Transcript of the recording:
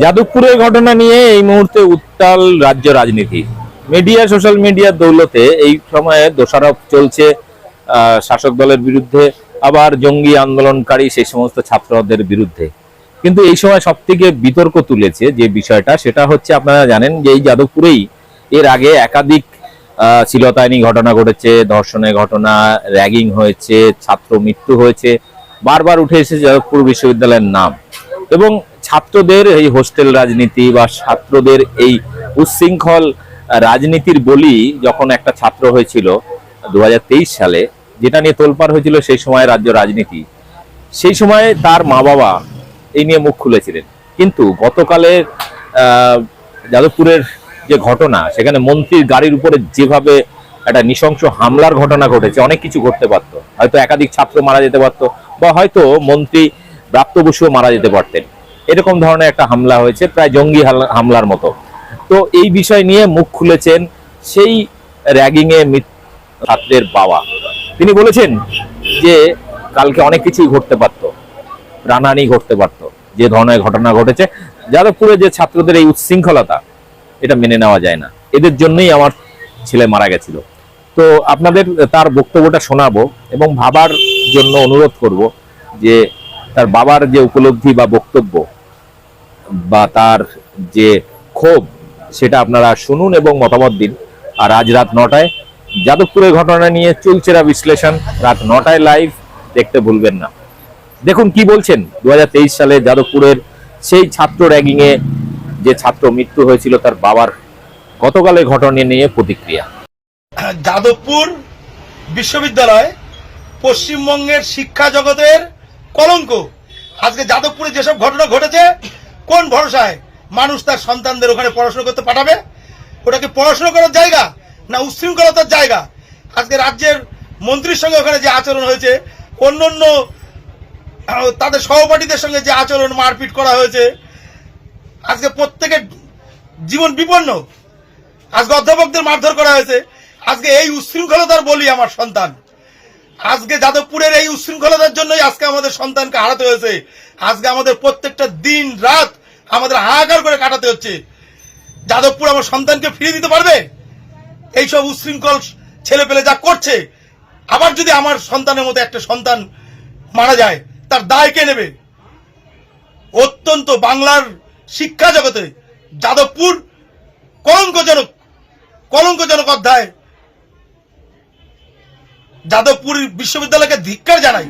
যাদবপুরের ঘটনা নিয়ে এই মুহূর্তে উত্তাল রাজ্য রাজনীতি। মিডিয়া সোশ্যাল মিডিয়ার দৌলতে এই সময়ে দোষারোপ চলছে শাসক দলের বিরুদ্ধে আবার জঙ্গি আন্দোলনকারী সেই সমস্ত ছাত্রদের বিরুদ্ধে। কিন্তু এই সময় সব থেকে বিতর্ক তুলেছে যে বিষয়টা সেটা হচ্ছে আপনারা জানেন যে এই যাদবপুরেই এর আগে একাধিক আহ, শ্লীলতাহানি ঘটনা ঘটেছে ধর্ষণের ঘটনা র্যাগিং হয়েছে ছাত্র মৃত্যু হয়েছে বারবার উঠে এসেছে যাদবপুর বিশ্ববিদ্যালয়ের নাম। এবং ছাত্রদের এই হোস্টেল রাজনীতি বা ছাত্রদের এই উচ্ছৃঙ্খল রাজনীতির বলি যখন একটা ছাত্র হয়েছিল দু হাজার তেইশ সালে, যেটা নিয়ে তোলপাড় হয়েছিল সেই সময় রাজ্য রাজনীতি। সেই সময় তার মা বাবা এই নিয়ে মুখ খুলেছিলেন। কিন্তু গতকালের যাদবপুরের যে ঘটনা, সেখানে মন্ত্রীর গাড়ির উপরে যেভাবে একটা নৃশংস হামলার ঘটনা ঘটেছে, অনেক কিছু ঘটতে পারতো। হয়তো একাধিক ছাত্র মারা যেতে পারতো, বা হয়তো মন্ত্রী প্রাপ্ত বসুও মারা যেতে পারতেন। এরকম ধরনের একটা হামলা হয়েছে, প্রায় জঙ্গি হামলার মতো। তো এই বিষয় নিয়ে মুখ খুলেছেন সেই র্যাগিং এ মৃত- ছাত্রের বাবা। তিনি বলেছেন যে কালকে অনেক কিছুই ঘটতে পারতো প্রাণহানি ঘটতে পারতো, যে ধরনের ঘটনা ঘটেছে। যাদবপুরে যে ছাত্রদের এই উচ্ছৃঙ্খলতা, এটা মেনে নেওয়া যায় না। এদের জন্যই আমার ছেলে মারা গেছিল। তো আপনাদের তার বক্তব্যটা শোনাবো এবং ভাবার জন্য অনুরোধ করব যে তার বাবার যে উপলব্ধি বা বক্তব্য বা তার যে ক্ষোভ, সেটা আপনারা শুনুন এবং মতামত দিন। আর আজ রাত নটায় যাদবপুরের ঘটনা নিয়ে চুলচেরা বিশ্লেষণ। রাত নটায় লাইভ দেখতে ভুলবেন না। দেখুন কি বলছেন দু সালে যাদবপুরের সেই ছাত্র র্যাগিং এ যে ছাত্র মৃত্যু হয়েছিল, তার বাবার গতকালের ঘটনা নিয়ে প্রতিক্রিয়া। যাদবপুর বিশ্ববিদ্যালয় পশ্চিমবঙ্গের শিক্ষা জগতের কলঙ্ক। আজকে যাদবপুরে যেসব ঘটনা ঘটেছে কোন ভরসায় মানুষ তার সন্তানদের ওখানে পড়াশোনা করতে পাঠাবে? ওটা কি পড়াশোনা করার জায়গা না উচ্ছৃঙ্খলতার জায়গা? আজকে রাজ্যের মন্ত্রীর সঙ্গে ওখানে যে আচরণ হয়েছে অন্য অন্য তাদের সহপাঠীদের সঙ্গে যে আচরণ মারপিট করা হয়েছে, আজকে প্রত্যেকের জীবন বিপন্ন। আজকে অধ্যাপকদের মারধর করা হয়েছে। আজকে এই উচ্ছৃঙ্খলতার বলি আমার সন্তান। আজকে যাদবপুরের এই উচ্ছৃঙ্খলতার জন্যই আজকে আমাদের সন্তানকে হারাতে হয়েছে। আজকে আমাদের প্রত্যেকটা দিন রাত আমাদের হাহাকার করে কাটাতে হচ্ছে। যাদবপুর আমার সন্তানকে ফিরিয়ে দিতে পারবে? এইসব উশৃঙ্খল ছেলে পেলে যা করছে, আবার যদি আমার সন্তানের মতো একটা সন্তান মারা যায়, তার দায় কে নেবে? অত্যন্ত বাংলার শিক্ষা জগতে যাদবপুর কলঙ্কজনক কলঙ্কজনক অধ্যায়। যাদবপুর বিশ্ববিদ্যালয়কে ধিক্কার জানাই।